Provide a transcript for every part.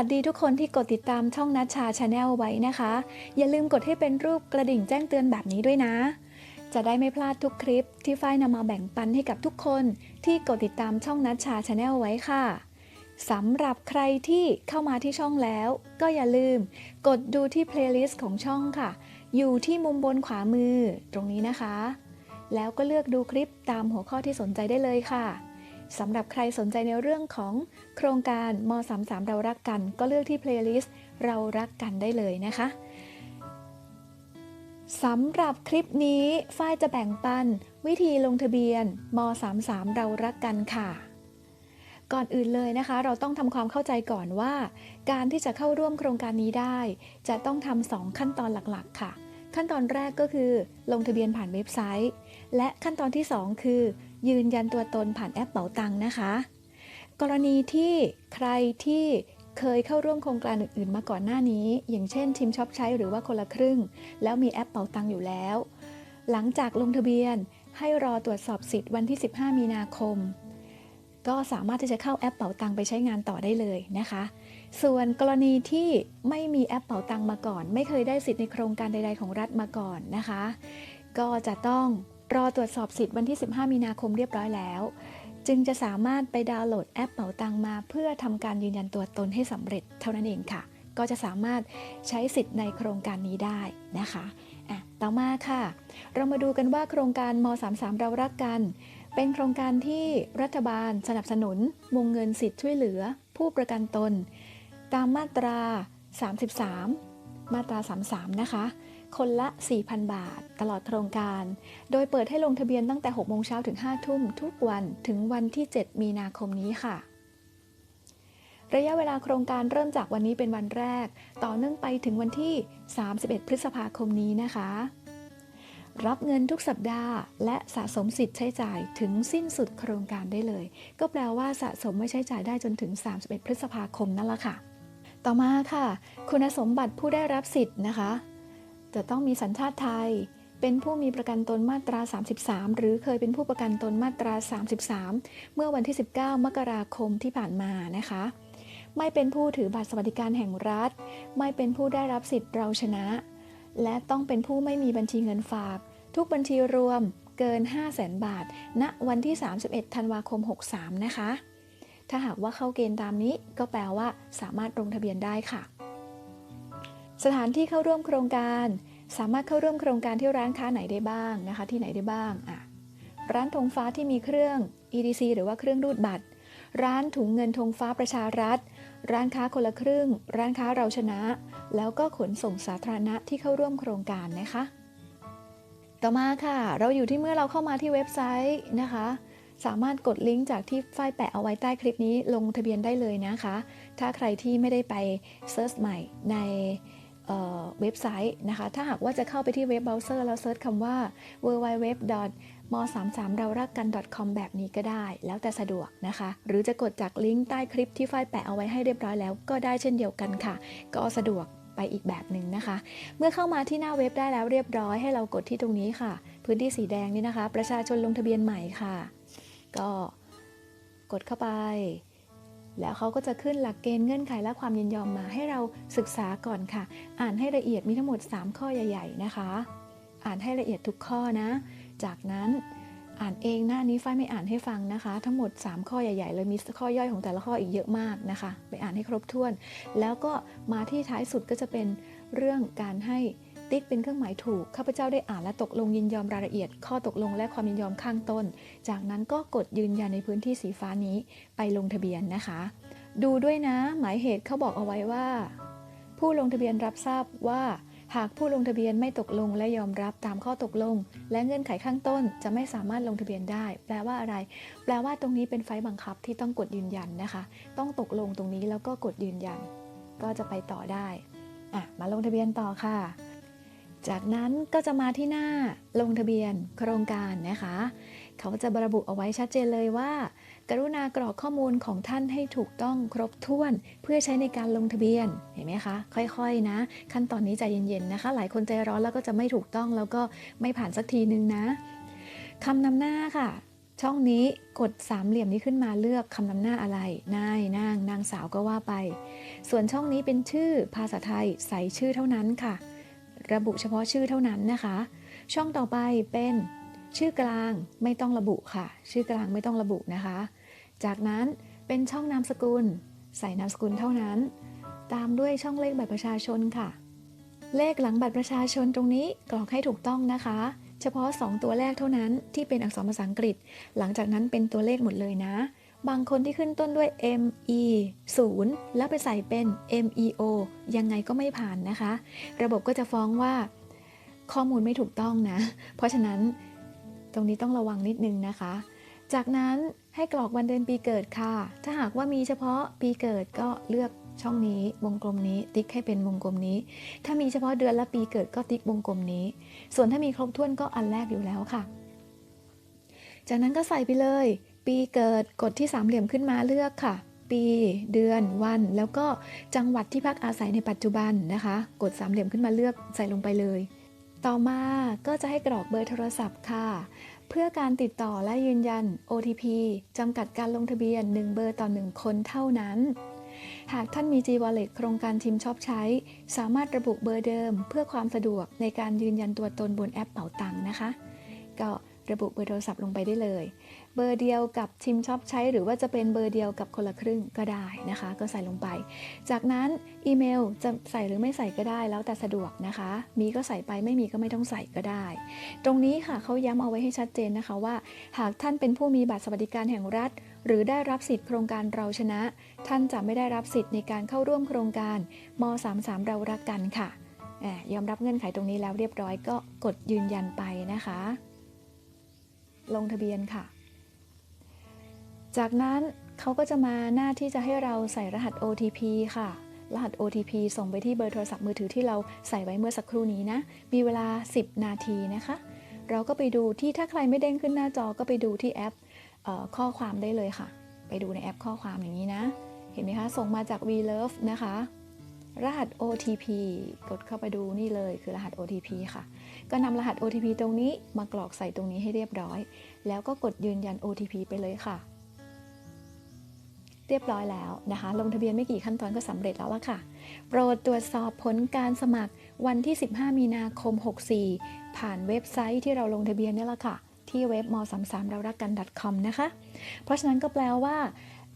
สวัสดีค่ะสวัสดีทุกคนที่กดติดตามช่องนัชชาชาแนลไว้นะคะ อย่าลืมกดให้เป็นรูปกระดิ่งแจ้งเตือนแบบนี้ด้วยนะ จะได้ไม่พลาดทุกคลิปที่ฝ้ายนำมาแบ่งปันให้กับทุกคนที่กดติดตามช่องนัชชาชาแนลไว้ค่ะสำหรับใครที่เข้ามาที่ช่องแล้ว ก็อย่าลืม กดดูที่เพลย์ลิสต์ของช่องค่ะ อยู่ที่มุมบนขวามือตรงนี้นะคะ แล้วก็เลือกดูคลิปตามหัวข้อที่สนใจได้เลยค่ะ สำหรับใครสนใจในเรื่องของโครงการม 33 เรารักกัน ก็เลือกที่เพลย์ลิสต์เรารักกันได้เลยนะคะสำหรับคลิปนี้ฝ้ายจะแบ่งปัน วิธีลงทะเบียนม 33 เรารักกันค่ะ ก่อนอื่นเลยนะคะ เราต้องทำความเข้าใจก่อนว่า การที่จะเข้าร่วมโครงการนี้ได้ จะต้องทำสองขั้นตอนหลักๆ ค่ะ ขั้นตอนแรกก็คือ ลงทะเบียนผ่านเว็บไซต์ และขั้นตอนที่ 2 คือ ยืนยันตัวตนผ่านแอปเป๋าตังค์นะคะ กรณีที่ใครที่เคยเข้าร่วมโครงการอื่นๆ มาก่อนหน้านี้ อย่างเช่นชิมช็อปใช้หรือว่าคนละครึ่ง แล้วมีแอปเป๋าตังอยู่แล้ว หลังจากลงทะเบียนให้รอตรวจสอบสิทธิ์วันที่ 15 มีนาคม ก็สามารถที่จะเข้าแอปเป๋าตังไปใช้งานต่อได้เลยนะคะ ส่วนกรณีที่ไม่มีแอปเป๋าตังมาก่อน ไม่เคยได้สิทธิ์ในโครงการใด ๆ ของรัฐมาก่อนนะคะ ก็จะต้อง รอตรวจสอบสิทธิ์วันที่ 15 มีนาคมเรียบร้อยแล้ว จึงจะสามารถไปดาวน์โหลดแอปเป๋าตังมา เพื่อทำการยืนยันตัวตนให้สำเร็จเท่านั้นเองค่ะ ก็จะสามารถใช้สิทธิ์ในโครงการนี้ได้นะคะอะต่อมาค่ะ เรามาดูกันว่าโครงการม 33 เรารักกัน เป็นโครงการที่รัฐบาลสนับสนุนวงเงินสิทธิ์ช่วยเหลือ ผู้ประกันตน ตามมาตรา 33 มาตรา 33 นะคะ คนละ 4,000 บาท ตลอดโครงการ โดยเปิดให้ลงทะเบียนตั้งแต่ 6 โมงเช้าถึง 5 ทุ่มทุกวันถึงวันที่ 7 มีนาคมนี้ค่ะ ระยะเวลาโครงการเริ่มจากวันนี้เป็นวันแรก ต่อเนื่องไปถึงวันที่ 31 พฤษภาคมนี้นะคะ รับเงินทุกสัปดาห์ และสะสมสิทธิ์ใช้จ่ายถึงสิ้นสุดโครงการได้เลย ก็แปลว่าสะสมไม่ใช้จ่ายได้จนถึง 31 พฤษภาคมนั่นแหละค่ะต่อมาค่ะ คุณสมบัติผู้ได้รับสิทธิ์นะคะ จะต้องมีสัญชาติไทย เป็นผู้มีประกันตนมาตรา 33 หรือเคยเป็นผู้ประกันตนมาตรา 33 เมื่อวันที่ 19 มกราคมที่ผ่านมานะคะ ไม่เป็นผู้ถือบัตรสวัสดิการแห่งรัฐ ไม่เป็นผู้ได้รับสิทธิ์เราชนะ และต้องเป็นผู้ไม่มีบัญชีเงินฝาก ทุกบัญชีรวมเกิน 5 0 0แสนบาท ณ วันที่ 31 ธันวาคม 63 นะคะ ถ้าหากว่าเข้าเกณฑ์ตามนี้ก็แปลว่าสามารถลงทะเบียนได้ค่ะ สถานที่เข้าร่วมโครงการ สามารถเข้าร่วมโครงการที่ร้านค้าไหนได้บ้างนะคะ ที่ไหนได้บ้างอะร้านธงฟ้าที่มีเครื่อง EDC หรือว่าเครื่องรูดบัตร ร้านถุงเงินธงฟ้าประชารัฐ ร้านค้าคนละครึ่ง ร้านค้าเราชนะ แล้วก็ขนส่งสาธารณะที่เข้าร่วมโครงการนะคะ ต่อมาค่ะ เราอยู่ที่เมื่อเราเข้ามาที่เว็บไซต์นะคะ สามารถกดลิงก์จากที่ฝ้ายแปะเอาไว้ใต้คลิปนี้ลงทะเบียนได้เลยนะคะ ถ้าใครที่ไม่ได้ไปเซิร์ชใหม่ใน เว็บไซต์นะคะ ถ้าหากว่าจะเข้าไปที่เว็บเบราว์เซอร์แล้วเซิร์ชคำว่า www m 3 3เรารักกัน .com แบบนี้ก็ได้ แล้วแต่สะดวกนะคะ หรือจะกดจากลิงก์ใต้คลิปที่ฝ้ายแปะเอาไว้ให้เรียบร้อยแล้วก็ได้เช่นเดียวกันค่ะ ก็สะดวกไปอีกแบบหนึ่งนะคะ เมื่อเข้ามาที่หน้าเว็บได้แล้วเรียบร้อยให้เรากดที่ตรงนี้ค่ะ พื้นที่สีแดงนี่นะคะ ประชาชนลงทะเบียนใหม่ค่ะ ก็กดเข้าไป แล้วเขาก็จะขึ้นหลักเกณฑ์เงื่อนไขและความยินยอมมาให้เราศึกษาก่อนค่ะ อ่านให้ละเอียดมีทั้งหมด 3 ข้อใหญ่ ๆ นะคะ อ่านให้ละเอียดทุกข้อนะ จากนั้นอ่านเองหน้านี้ฝ้ายไม่อ่านให้ฟังนะคะ ทั้งหมด 3 ข้อใหญ่ๆเลยมีข้อย่อยของแต่ละข้ออีกเยอะมากนะคะ ไปอ่านให้ครบถ้วน แล้วก็มาที่ท้ายสุดก็จะเป็นเรื่องการให้ ติ๊กเป็นเครื่องหมายถูก ข้าพเจ้าได้อ่านและตกลงยินยอมรายละเอียด ข้อตกลงและความยินยอมข้างต้น จากนั้นก็กดยืนยันในพื้นที่สีฟ้านี้ไปลงทะเบียนนะคะ ดูด้วยนะ หมายเหตุเขาบอกเอาไว้ว่า ผู้ลงทะเบียนรับทราบว่า หากผู้ลงทะเบียนไม่ตกลงและยอมรับตามข้อตกลง และเงื่อนไขข้างต้นจะไม่สามารถลงทะเบียนได้ แปลว่าอะไร แปลว่าตรงนี้เป็นไฟบังคับที่ต้องกดยืนยันนะคะ ต้องตกลงตรงนี้แล้วก็กดยืนยัน ก็จะไปต่อได้อะมาลงทะเบียนต่อค่ะ จากนั้นก็จะมาที่หน้าลงทะเบียนโครงการนะคะ เขาจะระบุเอาไว้ชัดเจนเลยว่า กรุณากรอกข้อมูลของท่านให้ถูกต้องครบถ้วน เพื่อใช้ในการลงทะเบียนเห็นไหมคะ ค่อยๆนะ ขั้นตอนนี้ใจเย็นๆนะคะ หลายคนใจร้อนแล้วก็จะไม่ถูกต้องแล้วก็ไม่ผ่านสักทีนึงนะคำนำหน้าค่ะช่องนี้กดสามเหลี่ยมนี้ขึ้นมาเลือกคำนำหน้าอะไร นายนางนางสาวก็ว่าไป ส่วนช่องนี้เป็นชื่อภาษาไทยใส่ชื่อเท่านั้นค่ะ ระบุเฉพาะชื่อเท่านั้นนะคะ ช่องต่อไปเป็นชื่อกลางไม่ต้องระบุค่ะ ชื่อกลางไม่ต้องระบุนะคะ จากนั้นเป็นช่องนามสกุล ใส่นามสกุลเท่านั้น ตามด้วยช่องเลขบัตรประชาชนค่ะ เลขหลังบัตรประชาชนตรงนี้กรอกให้ถูกต้องนะคะ เฉพาะ 2 ตัวแรกเท่านั้นที่เป็นอักษรภาษาอังกฤษ หลังจากนั้นเป็นตัวเลขหมดเลยนะ บางคนที่ขึ้นต้นด้วย M E 0 แล้วไปใส่เป็น M E O ยังไงก็ไม่ผ่านนะคะ ระบบก็จะฟ้องว่าข้อมูลไม่ถูกต้องนะ เพราะฉะนั้นตรงนี้ต้องระวังนิดนึงนะคะ จากนั้นให้กรอกวันเดือนปีเกิดค่ะ ถ้าหากว่ามีเฉพาะปีเกิดก็เลือกช่องนี้วงกลมนี้ ติ๊กให้เป็นวงกลมนี้ ถ้ามีเฉพาะเดือนและปีเกิดก็ติ๊กวงกลมนี้ ส่วนถ้ามีครบถ้วนก็อันแรกอยู่แล้วค่ะ จากนั้นก็ใส่ไปเลย ปีเกิดกดที่สามเหลี่ยมขึ้นมาเลือกค่ะ ปีเดือนวัน แล้วก็จังหวัดที่พักอาศัยในปัจจุบันนะคะ กดสามเหลี่ยมขึ้นมาเลือกใส่ลงไปเลย ต่อมาก็จะให้กรอกเบอร์โทรศัพท์ค่ะ เพื่อการติดต่อและยืนยัน OTP จำกัดการลงทะเบียน 1 เบอร์ต่อ 1 คนเท่านั้นหากท่านมี G Wallet โครงการทีมชอบใช้ สามารถระบุเบอร์เดิม เพื่อความสะดวกในการยืนยันตัวตนบนแอปเป๋าตังค์นะคะ ก็ระบุเบอร์โทรศัพท์ลงไปได้เลย เบอร์เดียวกับทีมชอบใช้ หรือว่าจะเป็นเบอร์เดียวกับคนละครึ่งก็ได้นะคะ ก็ใส่ลงไป จากนั้นอีเมลจะใส่หรือไม่ใส่ก็ได้แล้วแต่สะดวกนะคะ มีก็ใส่ไปไม่มีก็ไม่ต้องใส่ก็ได้ ตรงนี้ค่ะเขาย้ำเอาไว้ให้ชัดเจนนะคะว่า หากท่านเป็นผู้มีบัตรสวัสดิการแห่งรัฐ หรือได้รับสิทธิโครงการเราชนะ ท่านจะไม่ได้รับสิทธิ์ในการเข้าร่วมโครงการม 33 เรารักกันค่ะแหมยอมรับเงื่อนไขตรงนี้แล้วเรียบร้อยก็กดยืนยันไปนะคะ ลงทะเบียนค่ะ จากนั้นเขาก็จะมาหน้าที่จะให้เราใส่รหัส OTP ค่ะ รหัส OTP ส่งไปที่เบอร์โทรศัพท์มือถือที่เราใส่ไว้เมื่อสักครู่นี้นะ มีเวลา 10 นาทีนะคะ เราก็ไปดูที่ถ้าใครไม่เด้งขึ้นหน้าจอก็ไปดูที่แอปออข้อความได้เลยค่ะ ไปดูในแอปข้อความอย่างนี้นะ เห็นไหมคะ ส่งมาจาก VLove นะคะ รหัส OTP กดเข้าไปดูนี่เลยคือรหัส OTP ค่ะ ก็นำรหัส OTP ตรงนี้มากรอกใส่ตรงนี้ให้เรียบร้อย แล้วก็กดยืนยัน OTP ไปเลยค่ะ เรียบร้อยแล้วนะคะ ลงทะเบียนไม่กี่ขั้นตอนก็สำเร็จแล้วล่ะค่ะ โปรดตรวจสอบผลการสมัครวันที่ 15 มีนาคม 64 ผ่านเว็บไซต์ที่เราลงทะเบียนนี่แหละค่ะ ที่เว็บม33เรารักกัน .com นะคะ เพราะฉะนั้นก็แปลว่า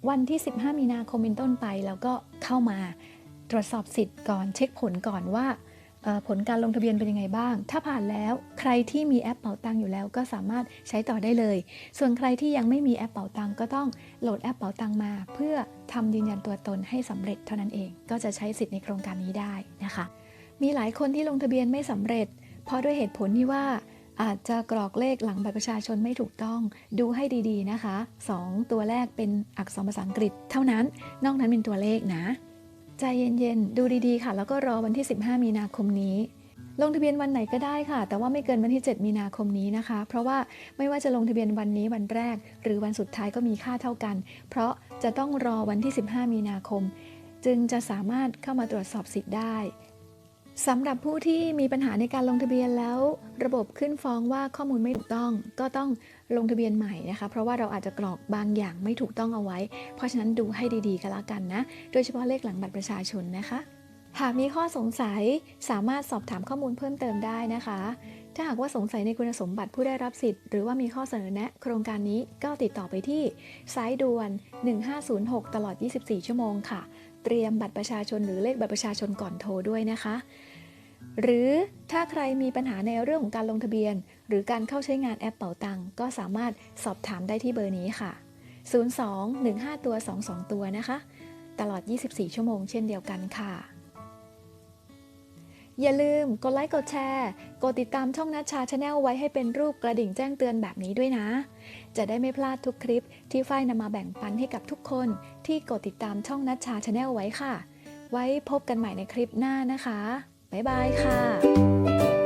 วันที่ 15 มีนาคมเป็นต้นไป แล้วก็เข้ามาตรวจสอบสิทธิ์ก่อนเช็คผลก่อนว่า ผลการลงทะเบียนเป็นยังไงบ้าง ถ้าผ่านแล้วใครที่มีแอปเป๋าตังอยู่แล้วก็สามารถใช้ต่อได้เลย ส่วนใครที่ยังไม่มีแอปเป๋าตังก็ต้องโหลดแอปเป๋าตังมา เพื่อทำยืนยันตัวตนให้สำเร็จเท่านั้นเอง ก็จะใช้สิทธิ์ในโครงการนี้ได้นะคะ มีหลายคนที่ลงทะเบียนไม่สำเร็จ เพราะด้วยเหตุผลที่ว่าอาจจะกรอกเลขหลังบัตรประชาชนไม่ถูกต้อง ดูให้ดีๆนะคะ 2 ตัวแรกเป็นอักษรภาษาอังกฤษ เท่านั้น นอกนั้นเป็นตัวเลขนะ ใจเย็นๆ ดูดีๆ ค่ะ แล้วก็รอวันที่ 15 มีนาคมนี้ ลงทะเบียนวันไหนก็ได้ค่ะ แต่ว่าไม่เกินวันที่ 7 มีนาคมนี้นะคะ เพราะว่าไม่ว่าจะลงทะเบียนวันนี้วันแรก หรือวันสุดท้ายก็มีค่าเท่ากัน เพราะจะต้องรอวันที่ 15 มีนาคม จึงจะสามารถเข้ามาตรวจสอบสิทธิ์ได้ สำหรับผู้ที่มีปัญหาในการลงทะเบียนแล้ว ระบบขึ้นฟ้องว่าข้อมูลไม่ถูกต้อง ก็ต้องลงทะเบียนใหม่นะคะ เพราะว่าเราอาจจะกรอกบางอย่างไม่ถูกต้องเอาไว้ เพราะฉะนั้นดูให้ดีๆกันละกันนะ โดยเฉพาะเลขหลังบัตรประชาชนนะคะ หากมีข้อสงสัยสามารถสอบถามข้อมูลเพิ่มเติมได้นะคะ ถ้าหากว่าสงสัยในคุณสมบัติผู้ได้รับสิทธิ์หรือว่ามีข้อเสนอแนะ โครงการนี้ก็ติดต่อไปที่สายด่วน 1506 ตลอด 24 ชั่วโมงค่ะ เตรียมบัตรประชาชนหรือเลขบัตรประชาชนก่อนโทรด้วยนะคะ หรือถ้าใครมีปัญหาในเรื่องของการลงทะเบียน หรือการเข้าใช้งานแอปเป๋าตังก็สามารถสอบถามได้ที่เบอร์นี้ค่ะ 02 15 ตัว 22 ตัวนะคะ ตลอด 24 ชั่วโมงเช่นเดียวกันค่ะ อย่าลืมกดไลค์กดแชร์ กดติดตามช่องนัชชาชาแนลไว้ให้เป็นรูปกระดิ่งแจ้งเตือนแบบนี้ด้วยนะ จะได้ไม่พลาดทุกคลิปที่ฝ้ายนำมาแบ่งปันให้กับทุกคนที่กดติดตามช่องนัชชาชาแนลไว้ค่ะ ไว้พบกันใหม่ในคลิปหน้านะคะ บ๊ายบายค่ะ